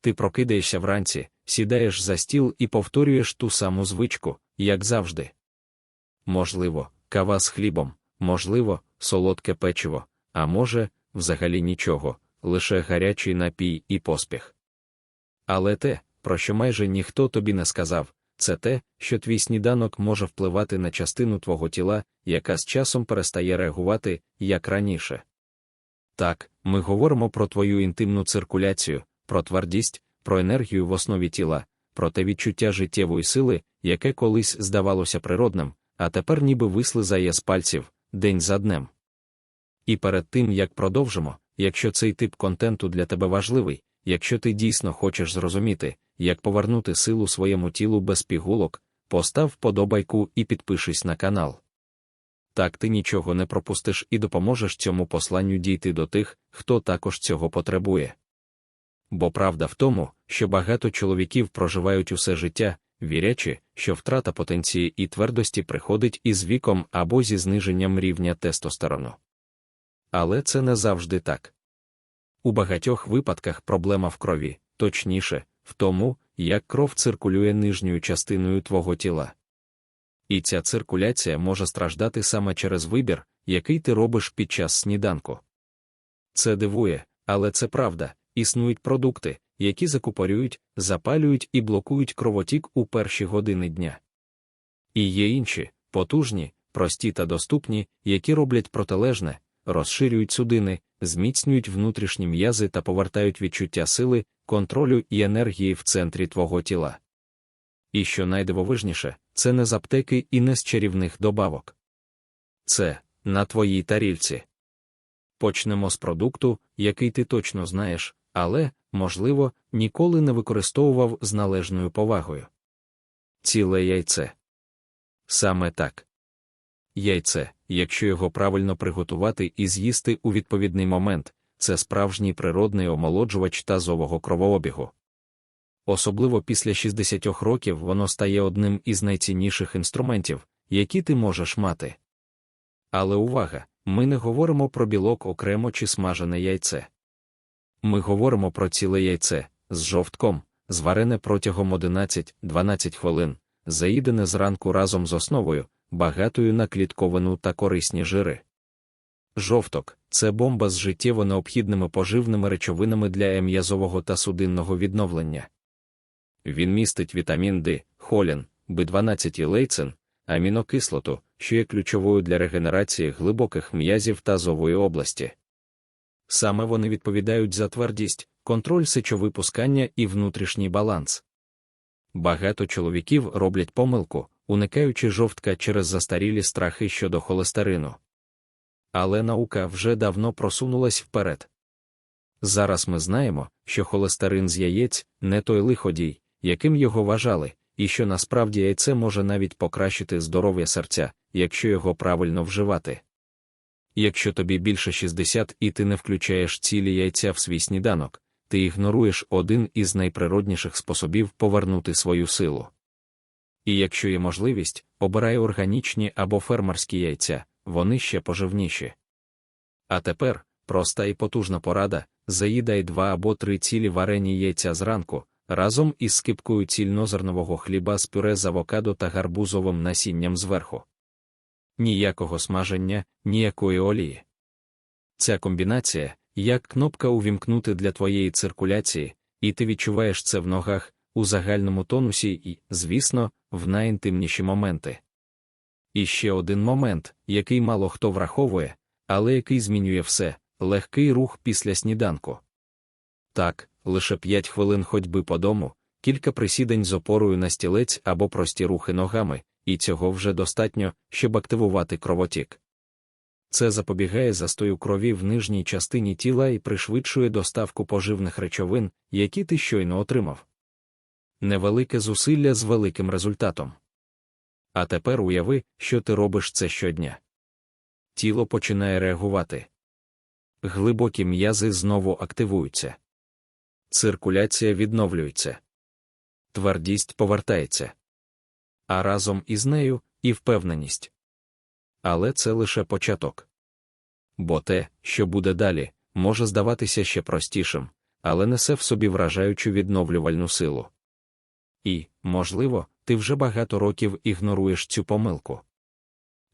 ти прокидаєшся вранці, сідаєш за стіл і повторюєш ту саму звичку, як завжди. Можливо, кава з хлібом, можливо, солодке печиво, а може, взагалі нічого, лише гарячий напій і поспіх. Але те, про що майже ніхто тобі не сказав, це те, що твій сніданок може впливати на частину твого тіла, яка з часом перестає реагувати, як раніше. Так, ми говоримо про твою інтимну циркуляцію, про твердість, про енергію в основі тіла, про те відчуття життєвої сили, яке колись здавалося природним, а тепер ніби вислизає з пальців день за днем. І перед тим як продовжимо, якщо цей тип контенту для тебе важливий, якщо ти дійсно хочеш зрозуміти, як повернути силу своєму тілу без пігулок, постав вподобайку і підпишись на канал. Так ти нічого не пропустиш і допоможеш цьому посланню дійти до тих, хто також цього потребує. Бо правда в тому, що багато чоловіків проживають усе життя, вірячи, що втрата потенції і твердості приходить із віком або зі зниженням рівня тестостерону. Але це не завжди так. У багатьох випадках проблема в крові, точніше, в тому, як кров циркулює нижньою частиною твого тіла. І ця циркуляція може страждати саме через вибір, який ти робиш під час сніданку. Це дивує, але це правда, існують продукти, які закупорюють, запалюють і блокують кровотік у перші години дня. І є інші, потужні, прості та доступні, які роблять протилежне, розширюють судини, зміцнюють внутрішні м'язи та повертають відчуття сили, контролю і енергії в центрі твого тіла. І що найдивовижніше, це не з аптеки і не з чарівних добавок. Це на твоїй тарільці. Почнемо з продукту, який ти точно знаєш, але, можливо, ніколи не використовував з належною повагою. Ціле яйце. Саме так. Яйце, якщо його правильно приготувати і з'їсти у відповідний момент, це справжній природний омолоджувач тазового кровообігу. Особливо після 60 років воно стає одним із найцінніших інструментів, які ти можеш мати. Але увага, ми не говоримо про білок окремо чи смажене яйце. Ми говоримо про ціле яйце з жовтком, зварене протягом 11-12 хвилин, заїдене зранку разом з основою, багатою на клітковину та корисні жири. Жовток це бомба з життєво необхідними поживними речовинами для м'язового та судинного відновлення. Він містить вітамін Д, холін, Б12 і лейцин, амінокислоту, що є ключовою для регенерації глибоких м'язів тазової області. Саме вони відповідають за твердість, контроль сечовипускання і внутрішній баланс. Багато чоловіків роблять помилку, уникаючи жовтка через застарілі страхи щодо холестерину. Але наука вже давно просунулась вперед. Зараз ми знаємо, що холестерин з яєць не той лиходій, яким його вважали, і що насправді яйце може навіть покращити здоров'я серця, якщо його правильно вживати. Якщо тобі більше 60 і ти не включаєш цілі яйця в свій сніданок, ти ігноруєш один із найприродніших способів повернути свою силу. І якщо є можливість, обирай органічні або фермерські яйця, вони ще поживніші. А тепер проста і потужна порада заїдай два або три цілі варені яйця зранку, разом із скипкою цільнозернового хліба з пюре з авокадо та гарбузовим насінням зверху. Ніякого смаження, ніякої олії. Ця комбінація, як кнопка увімкнути для твоєї циркуляції, і ти відчуваєш це в ногах, у загальному тонусі і, звісно, в найінтимніші моменти. І ще один момент, який мало хто враховує, але який змінює все легкий рух після сніданку. Так, лише 5 хвилин ходьби по дому, кілька присідань з опорою на стілець або прості рухи ногами, і цього вже достатньо, щоб активувати кровотік. Це запобігає застою крові в нижній частині тіла і пришвидшує доставку поживних речовин, які ти щойно отримав. Невелике зусилля з великим результатом. А тепер уяви, що ти робиш це щодня. Тіло починає реагувати. Глибокі м'язи знову активуються. Циркуляція відновлюється. Твердість повертається. А разом із нею і впевненість. Але це лише початок. Бо те, що буде далі, може здаватися ще простішим, але несе в собі вражаючу відновлювальну силу. І, можливо, ти вже багато років ігноруєш цю помилку.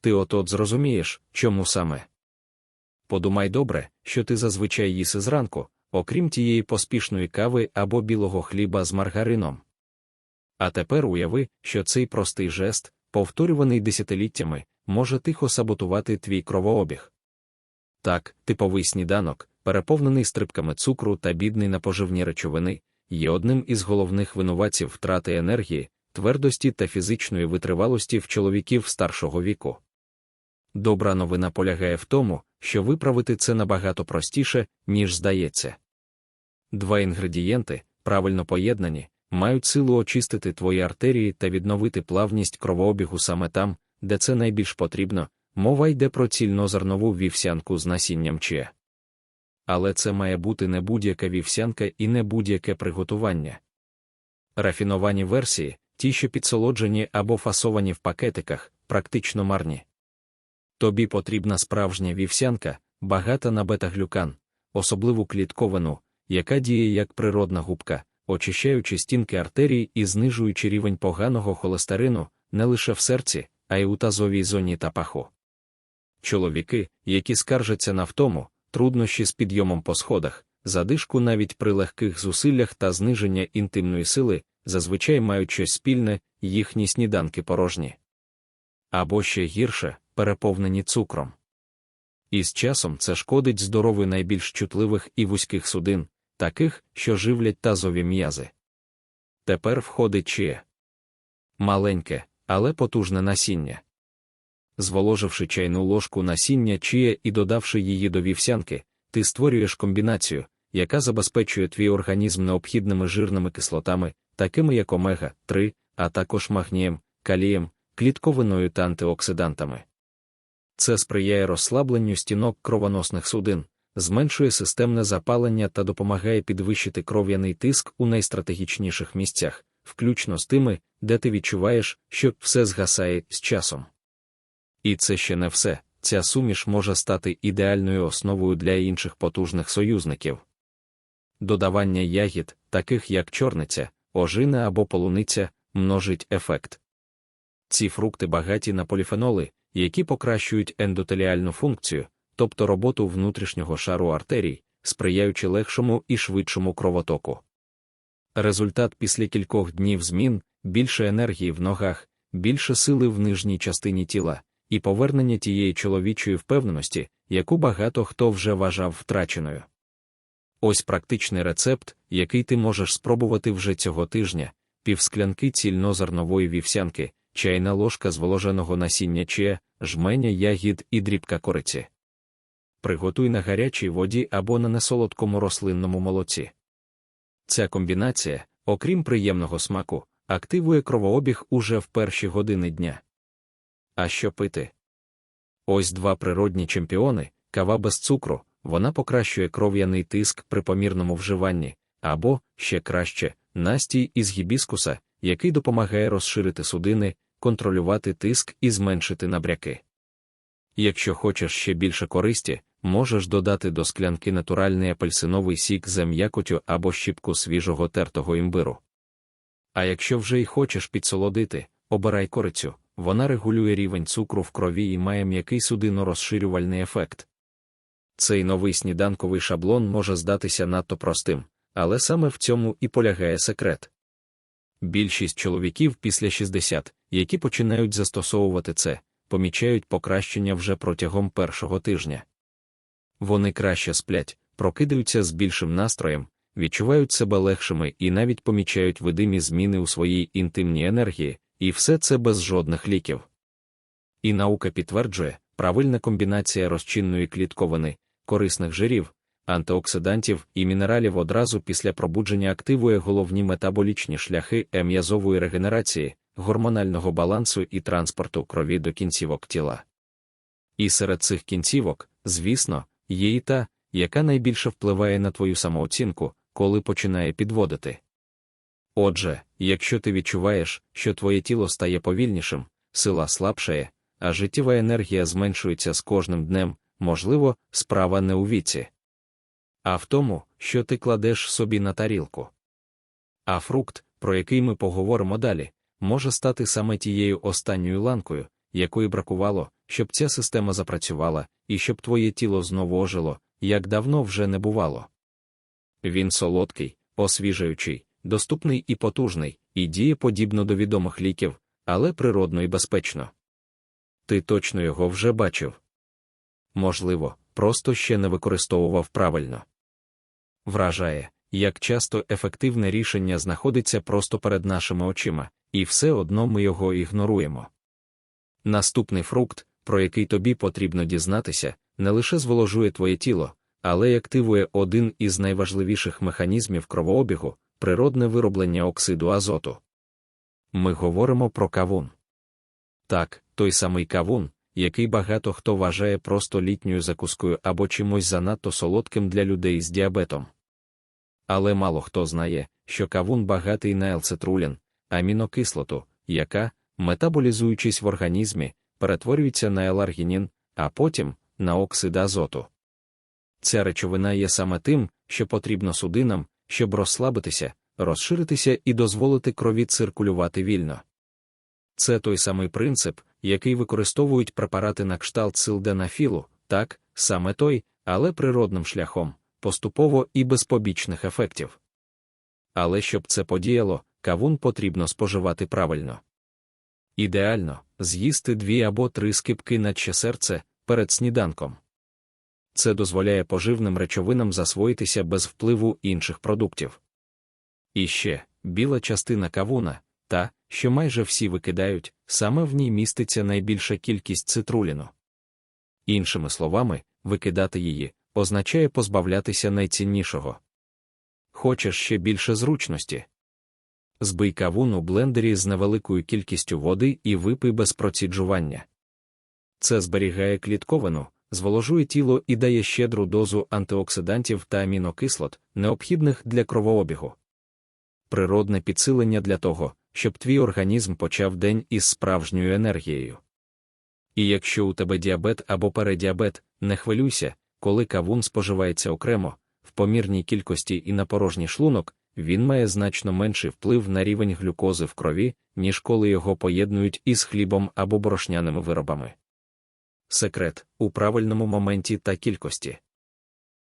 Ти от-от зрозумієш, чому саме. Подумай добре, що ти зазвичай їси зранку, окрім тієї поспішної кави або білого хліба з маргарином. А тепер уяви, що цей простий жест, повторюваний десятиліттями, може тихо саботувати твій кровообіг. Так, типовий сніданок, переповнений стрибками цукру та бідний на поживні речовини, є одним із головних винуватців втрати енергії, твердості та фізичної витривалості в чоловіків старшого віку. Добра новина полягає в тому, що виправити це набагато простіше, ніж здається. Два інгредієнти, правильно поєднані, мають силу очистити твої артерії та відновити плавність кровообігу саме там, де це найбільш потрібно, мова йде про цільнозернову вівсянку з насінням чия. Але це має бути не будь-яка вівсянка і не будь-яке приготування. Рафіновані версії, ті, що підсолоджені або фасовані в пакетиках, практично марні. Тобі потрібна справжня вівсянка, багата на бета-глюкан, особливу клітковину, яка діє як природна губка, очищаючи стінки артерій і знижуючи рівень поганого холестерину не лише в серці, а й у тазовій зоні та паху. Чоловіки, які скаржаться на втому, труднощі з підйомом по сходах, задишку навіть при легких зусиллях та зниження інтимної сили, зазвичай мають щось спільне, їхні сніданки порожні. Або ще гірше, переповнені цукром. І з часом це шкодить здоров'ю найбільш чутливих і вузьких судин, таких, що живлять тазові м'язи. Тепер входить чия. Маленьке, але потужне насіння. Зволоживши чайну ложку насіння чия і додавши її до вівсянки, ти створюєш комбінацію, яка забезпечує твій організм необхідними жирними кислотами, такими як омега 3, а також магнієм, калієм, клітковиною та антиоксидантами. Це сприяє розслабленню стінок кровоносних судин, зменшує системне запалення та допомагає підвищити кров'яний тиск у найстратегічніших місцях, включно з тими, де ти відчуваєш, що все згасає з часом. І це ще не все. Ця суміш може стати ідеальною основою для інших потужних союзників. Додавання ягід, таких як чорниця, ожина або полуниця, множить ефект. Ці фрукти багаті на поліфеноли, які покращують ендотеліальну функцію, тобто роботу внутрішнього шару артерій, сприяючи легшому і швидшому кровотоку. Результат після кількох днів змін більше енергії в ногах, більше сили в нижній частині тіла, і повернення тієї чоловічої впевненості, яку багато хто вже вважав втраченою. Ось практичний рецепт, який ти можеш спробувати вже цього тижня, півсклянки цільнозернової вівсянки, чайна ложка зволоженого насіння чия, жменя ягід і дрібка кориці. Приготуй на гарячій воді або на несолодкому рослинному молоці. Ця комбінація, окрім приємного смаку, активує кровообіг уже в перші години дня. А що пити? Ось два природні чемпіони, кава без цукру, вона покращує кров'яний тиск при помірному вживанні, або, ще краще, настій із гібіскуса, який допомагає розширити судини, контролювати тиск і зменшити набряки. Якщо хочеш ще більше користі, можеш додати до склянки натуральний апельсиновий сік за м'якотю або щіпку свіжого тертого імбиру. А якщо вже й хочеш підсолодити, обирай корицю, вона регулює рівень цукру в крові і має м'який судино-розширювальний ефект. Цей новий сніданковий шаблон може здатися надто простим, але саме в цьому і полягає секрет. Більшість чоловіків після 60, які починають застосовувати це, помічають покращення вже протягом першого тижня. Вони краще сплять, прокидаються з більшим настроєм, відчувають себе легшими і навіть помічають видимі зміни у своїй інтимній енергії, і все це без жодних ліків. І наука підтверджує, правильна комбінація розчинної клітковини, корисних жирів, антиоксидантів і мінералів одразу після пробудження активує головні метаболічні шляхи ем'язової регенерації, гормонального балансу і транспорту крові до кінцівок тіла. І серед цих кінцівок, звісно, є і та, яка найбільше впливає на твою самооцінку, коли починає підводити. Отже, якщо ти відчуваєш, що твоє тіло стає повільнішим, сила слабшає, а життєва енергія зменшується з кожним днем, можливо, справа не у віці. а в тому, що ти кладеш собі на тарілку. А фрукт, про який ми поговоримо далі, може стати саме тією останньою ланкою, якої бракувало, щоб ця система запрацювала і щоб твоє тіло знову ожило, як давно вже не бувало. Він солодкий, освіжаючий, доступний і потужний, і діє подібно до відомих ліків, але природно і безпечно. Ти точно його вже бачив. Можливо, просто ще не використовував правильно. Вражає, як часто ефективне рішення знаходиться просто перед нашими очима, і все одно ми його ігноруємо. Наступний фрукт, про який тобі потрібно дізнатися, не лише зволожує твоє тіло, але й активує один із найважливіших механізмів кровообігу природне вироблення оксиду азоту. Ми говоримо про кавун. Так, той самий кавун, який багато хто вважає просто літньою закускою або чимось занадто солодким для людей з діабетом. Але мало хто знає, що кавун багатий на елцитрулін, амінокислоту, яка, метаболізуючись в організмі, перетворюється на еларгінін, а потім на оксид азоту. Ця речовина є саме тим, що потрібно судинам, щоб розслабитися, розширитися і дозволити крові циркулювати вільно. Це той самий принцип, який використовують препарати на кшталт силденафілу, так, саме той, але природним шляхом, поступово і без побічних ефектів. Але щоб це подіяло, кавун потрібно споживати правильно. Ідеально з'їсти дві або три скипки наче серце перед сніданком. Це дозволяє поживним речовинам засвоїтися без впливу інших продуктів. І ще біла частина кавуна, та, що майже всі викидають, саме в ній міститься найбільша кількість цитруліну. Іншими словами, викидати її означає позбавлятися найціннішого. Хочеш ще більше зручності. Збий кавун у блендері з невеликою кількістю води і випий без проціджування. Це зберігає клітковину, зволожує тіло і дає щедру дозу антиоксидантів та амінокислот, необхідних для кровообігу. Природне підсилення для того, щоб твій організм почав день із справжньою енергією. І якщо у тебе діабет або передіабет, не хвилюйся, коли кавун споживається окремо, в помірній кількості і на порожній шлунок, він має значно менший вплив на рівень глюкози в крові, ніж коли його поєднують із хлібом або борошняними виробами. Секрет у правильному моменті та кількості.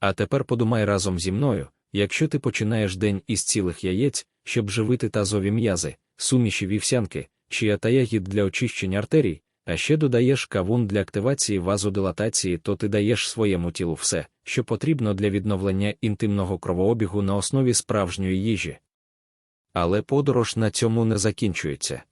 А тепер подумай разом зі мною, якщо ти починаєш день із цілих яєць, щоб живити тазові м'язи, суміші вівсянки, чия та ягід для очищення артерій, а ще додаєш кавун для активації вазодилатації, то ти даєш своєму тілу все, що потрібно для відновлення інтимного кровообігу на основі справжньої їжі. Але подорож на цьому не закінчується.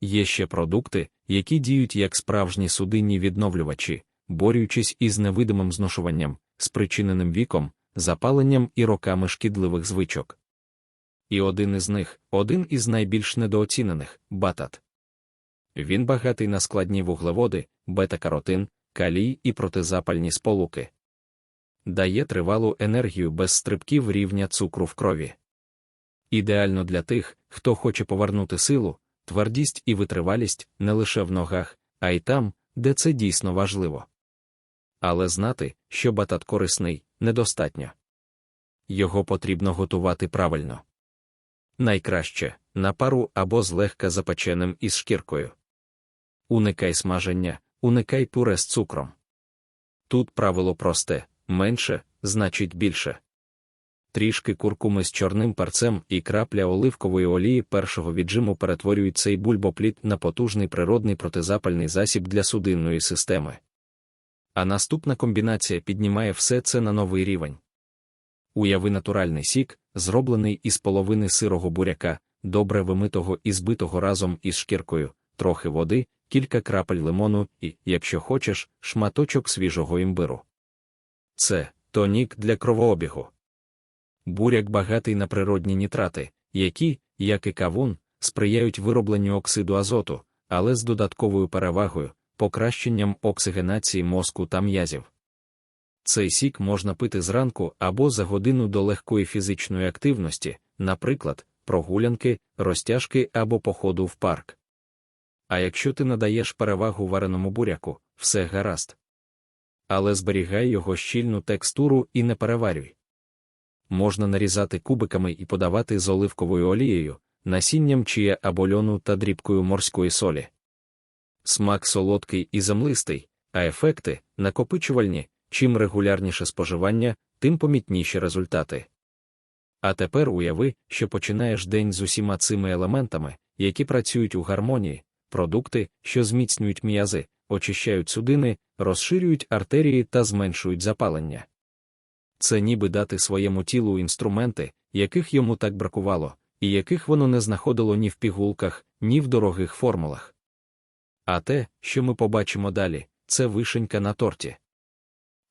Є ще продукти, які діють як справжні судинні відновлювачі, борючись із невидимим зношуванням, спричиненим віком, запаленням і роками шкідливих звичок. І один із них, один із найбільш недооцінених батат. Він багатий на складні вуглеводи, бета-каротин, калій і протизапальні сполуки. Дає тривалу енергію без стрибків рівня цукру в крові. Ідеально для тих, хто хоче повернути силу, твердість і витривалість не лише в ногах, а й там, де це дійсно важливо. Але знати, що батат корисний, недостатньо. Його потрібно готувати правильно. Найкраще на пару або злегка запеченим із шкіркою. Уникай смаження, уникай пюре з цукром. Тут правило просте менше, значить більше. Трішки куркуми з чорним перцем і крапля оливкової олії першого віджиму перетворюють цей бульбоплід на потужний природний протизапальний засіб для судинної системи. А наступна комбінація піднімає все це на новий рівень. Уяви натуральний сік, зроблений із половини сирого буряка, добре вимитого і збитого разом із шкіркою, трохи води, кілька крапель лимону і, якщо хочеш, шматочок свіжого імбиру. Це тонік для кровообігу. Буряк багатий на природні нітрати, які, як і кавун, сприяють виробленню оксиду азоту, але з додатковою перевагою, покращенням оксигенації мозку та м'язів. Цей сік можна пити зранку або за годину до легкої фізичної активності, наприклад, прогулянки, розтяжки або походу в парк. А якщо ти надаєш перевагу вареному буряку, все гаразд. але зберігай його щільну текстуру і не переварюй. Можна нарізати кубиками і подавати з оливковою олією, насінням чия або льону та дрібкою морської солі. Смак солодкий і землистий, а ефекти накопичувальні, чим регулярніше споживання, тим помітніші результати. А тепер уяви, що починаєш день з усіма цими елементами, які працюють у гармонії, продукти, що зміцнюють м'язи, очищають судини, розширюють артерії та зменшують запалення. Це ніби дати своєму тілу інструменти, яких йому так бракувало, і яких воно не знаходило ні в пігулках, ні в дорогих формулах. А те, що ми побачимо далі, це вишенька на торті.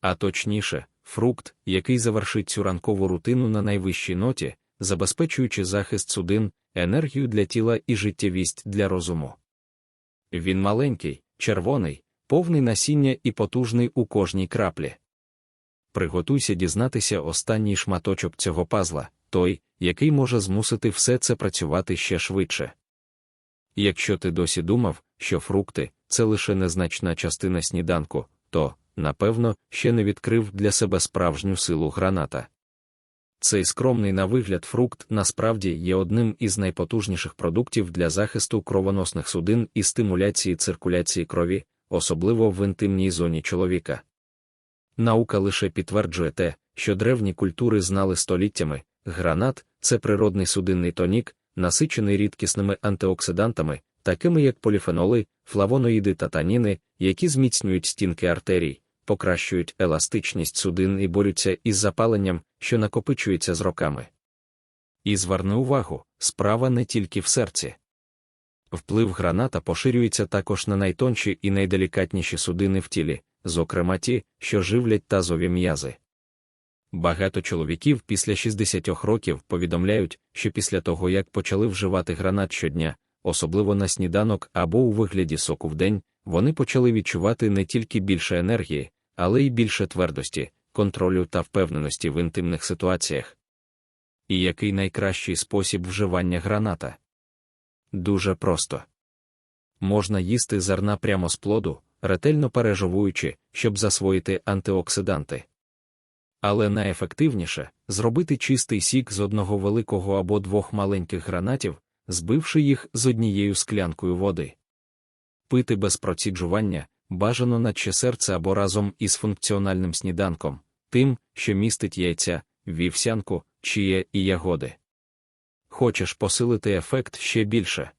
А точніше, фрукт, який завершить цю ранкову рутину на найвищій ноті, забезпечуючи захист судин, енергію для тіла і життєвість для розуму. Він маленький, червоний, повний насіння і потужний у кожній краплі. Приготуйся дізнатися останній шматочок цього пазла, той, який може змусити все це працювати ще швидше. Якщо ти досі думав, що фрукти це лише незначна частина сніданку, то, напевно, ще не відкрив для себе справжню силу граната. Цей скромний на вигляд фрукт насправді є одним із найпотужніших продуктів для захисту кровоносних судин і стимуляції циркуляції крові, особливо в інтимній зоні чоловіка. Наука лише підтверджує те, що древні культури знали століттями, гранат це природний судинний тонік, насичений рідкісними антиоксидантами, такими як поліфеноли, флавоноїди та таніни, які зміцнюють стінки артерій, покращують еластичність судин і борються із запаленням, що накопичується з роками. І зверни увагу, справа не тільки в серці. Вплив граната поширюється також на найтонші і найделікатніші судини в тілі, зокрема ті, що живлять тазові м'язи. Багато чоловіків після 60 років повідомляють, що після того, як почали вживати гранат щодня, особливо на сніданок або у вигляді соку в день, вони почали відчувати не тільки більше енергії, але й більше твердості, контролю та впевненості в інтимних ситуаціях. І який найкращий спосіб вживання граната? Дуже просто можна їсти зерна прямо з плоду, ретельно пережовуючи, щоб засвоїти антиоксиданти. Але найефективніше зробити чистий сік з одного великого або двох маленьких гранатів, збивши їх з однією склянкою води. Пити без проціджування бажано наче серце або разом із функціональним сніданком, тим, що містить яйця, вівсянку, чия і ягоди. Хочеш посилити ефект ще більше.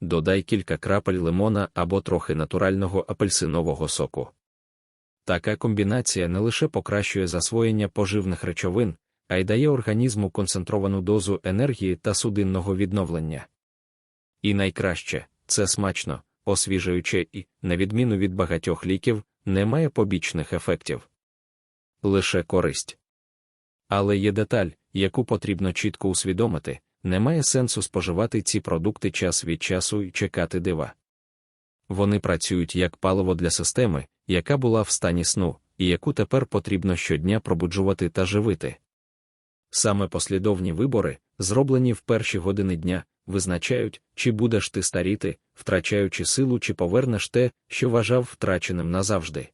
Додай кілька крапель лимона або трохи натурального апельсинового соку. Така комбінація не лише покращує засвоєння поживних речовин, а й дає організму концентровану дозу енергії та судинного відновлення. І найкраще це смачно, освіжуюче і, на відміну від багатьох ліків, не має побічних ефектів. Лише користь. Але є деталь, яку потрібно чітко усвідомити немає сенсу споживати ці продукти час від часу і чекати дива. Вони працюють як паливо для системи, яка була в стані сну, і яку тепер потрібно щодня пробуджувати та живити. Саме послідовні вибори, зроблені в перші години дня, визначають, чи будеш ти старіти, втрачаючи силу, чи повернеш те, що вважав втраченим назавжди.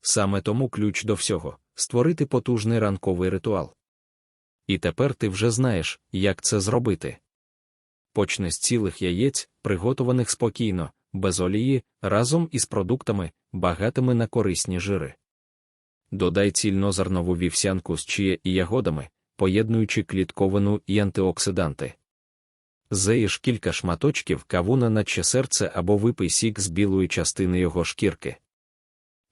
Саме тому ключ до всього створити потужний ранковий ритуал. І тепер ти вже знаєш, як це зробити. Почни з цілих яєць, приготованих спокійно, без олії, разом із продуктами, багатими на корисні жири. Додай цільнозернову вівсянку з чия і ягодами, поєднуючи клітковину і антиоксиданти. Зеїш кілька шматочків кавуна наче серце або випий сік з білої частини його шкірки.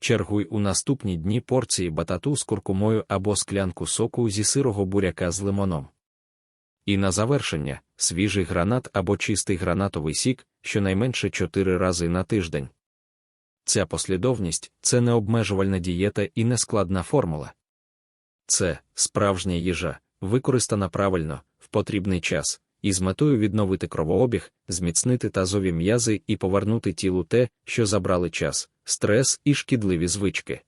Чергуй у наступні дні порції батату з куркумою або склянку соку зі сирого буряка з лимоном. І на завершення свіжий гранат або чистий гранатовий сік щонайменше 4 рази на тиждень. Ця послідовність це не обмежувальна дієта і не складна формула. Це справжня їжа, використана правильно, в потрібний час, і з метою відновити кровообіг, зміцнити тазові м'язи і повернути тілу те, що забрали час, стрес і шкідливі звички.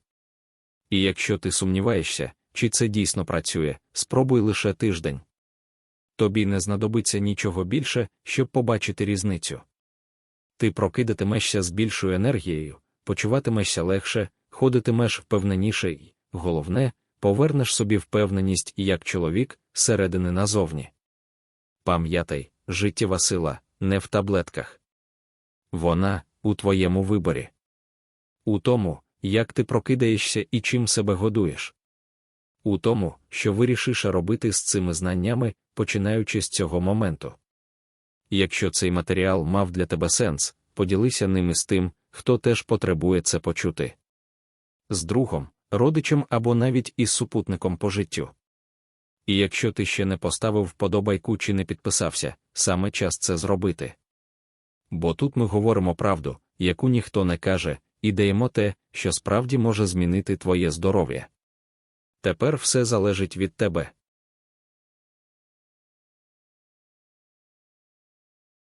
І якщо ти сумніваєшся, чи це дійсно працює, спробуй лише тиждень. Тобі не знадобиться нічого більше, щоб побачити різницю. Ти прокидатимешся з більшою енергією, почуватимешся легше, ходитимеш впевненіше і, головне, повернеш собі впевненість як чоловік зсередини назовні. Пам'ятай, життєва сила не в таблетках. Вона у твоєму виборі. У тому, як ти прокидаєшся і чим себе годуєш. У тому, що вирішиш робити з цими знаннями, починаючи з цього моменту. Якщо цей матеріал мав для тебе сенс, поділися ними з тим, хто теж потребує це почути. З другом, родичем або навіть із супутником по життю. І якщо ти ще не поставив вподобайку чи не підписався, саме час це зробити. Бо тут ми говоримо правду, яку ніхто не каже, і даємо те, що справді може змінити твоє здоров'я. Тепер все залежить від тебе.